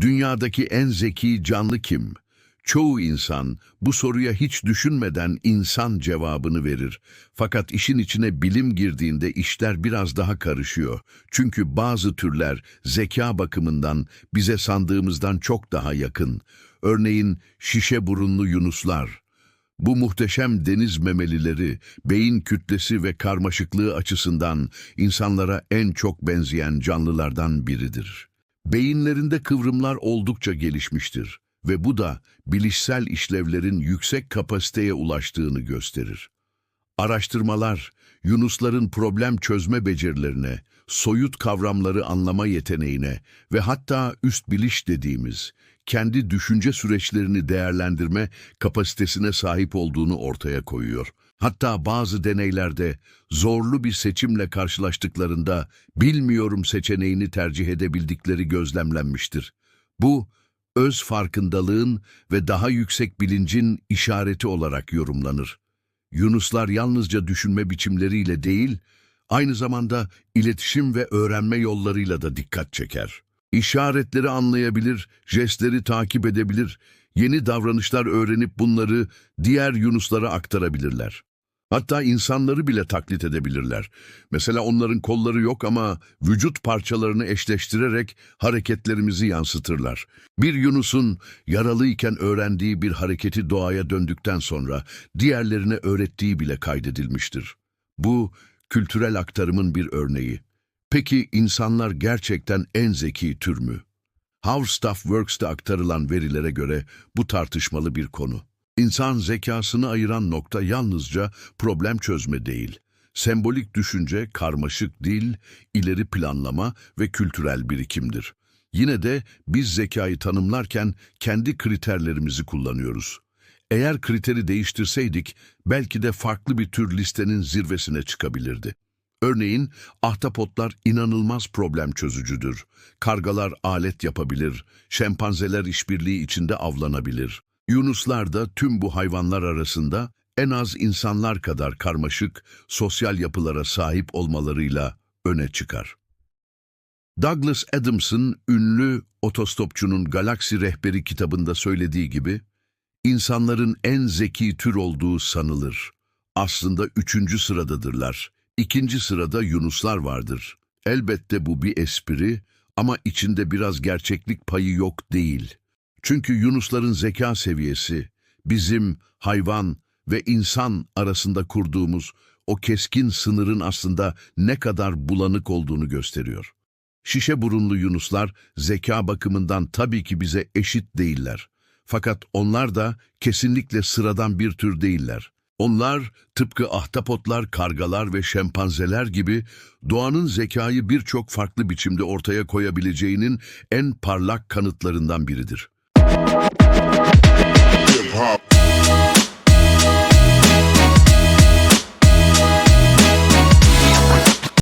Dünyadaki en zeki canlı kim? Çoğu insan bu soruya hiç düşünmeden insan cevabını verir. Fakat işin içine bilim girdiğinde işler biraz daha karışıyor. Çünkü bazı türler zeka bakımından bize sandığımızdan çok daha yakın. Örneğin şişe burunlu yunuslar. Bu muhteşem deniz memelileri, beyin kütlesi ve karmaşıklığı açısından insanlara en çok benzeyen canlılardan biridir. Beyinlerinde kıvrımlar oldukça gelişmiştir ve bu da bilişsel işlevlerin yüksek kapasiteye ulaştığını gösterir. Araştırmalar, yunusların problem çözme becerilerine, soyut kavramları anlama yeteneğine ve hatta üst biliş dediğimiz kendi düşünce süreçlerini değerlendirme kapasitesine sahip olduğunu ortaya koyuyor. Hatta bazı deneylerde zorlu bir seçimle karşılaştıklarında bilmiyorum seçeneğini tercih edebildikleri gözlemlenmiştir. Bu, öz farkındalığın ve daha yüksek bilincin işareti olarak yorumlanır. Yunuslar yalnızca düşünme biçimleriyle değil, aynı zamanda iletişim ve öğrenme yollarıyla da dikkat çeker. İşaretleri anlayabilir, jestleri takip edebilir, yeni davranışlar öğrenip bunları diğer yunuslara aktarabilirler. Hatta insanları bile taklit edebilirler. Mesela onların kolları yok ama vücut parçalarını eşleştirerek hareketlerimizi yansıtırlar. Bir Yunus'un yaralıyken öğrendiği bir hareketi doğaya döndükten sonra diğerlerine öğrettiği bile kaydedilmiştir. Bu kültürel aktarımın bir örneği. Peki insanlar gerçekten en zeki tür mü? How Stuff Works'te aktarılan verilere göre bu tartışmalı bir konu. İnsan zekasını ayıran nokta yalnızca problem çözme değil. Sembolik düşünce, karmaşık dil, ileri planlama ve kültürel birikimdir. Yine de biz zekayı tanımlarken kendi kriterlerimizi kullanıyoruz. Eğer kriteri değiştirseydik belki de farklı bir tür listenin zirvesine çıkabilirdi. Örneğin ahtapotlar inanılmaz problem çözücüdür. Kargalar alet yapabilir, şempanzeler işbirliği içinde avlanabilir. Yunuslar da tüm bu hayvanlar arasında en az insanlar kadar karmaşık sosyal yapılara sahip olmalarıyla öne çıkar. Douglas Adams'ın ünlü otostopçunun Galaksi Rehberi kitabında söylediği gibi, insanların en zeki tür olduğu sanılır. Aslında üçüncü sıradadırlar. İkinci sırada yunuslar vardır. Elbette bu bir espri ama içinde biraz gerçeklik payı yok değil. Çünkü yunusların zeka seviyesi bizim hayvan ve insan arasında kurduğumuz o keskin sınırın aslında ne kadar bulanık olduğunu gösteriyor. Şişe burunlu yunuslar zeka bakımından tabii ki bize eşit değiller. Fakat onlar da kesinlikle sıradan bir tür değiller. Onlar tıpkı ahtapotlar, kargalar ve şempanzeler gibi doğanın zekayı birçok farklı biçimde ortaya koyabileceğinin en parlak kanıtlarından biridir. Hip -hop.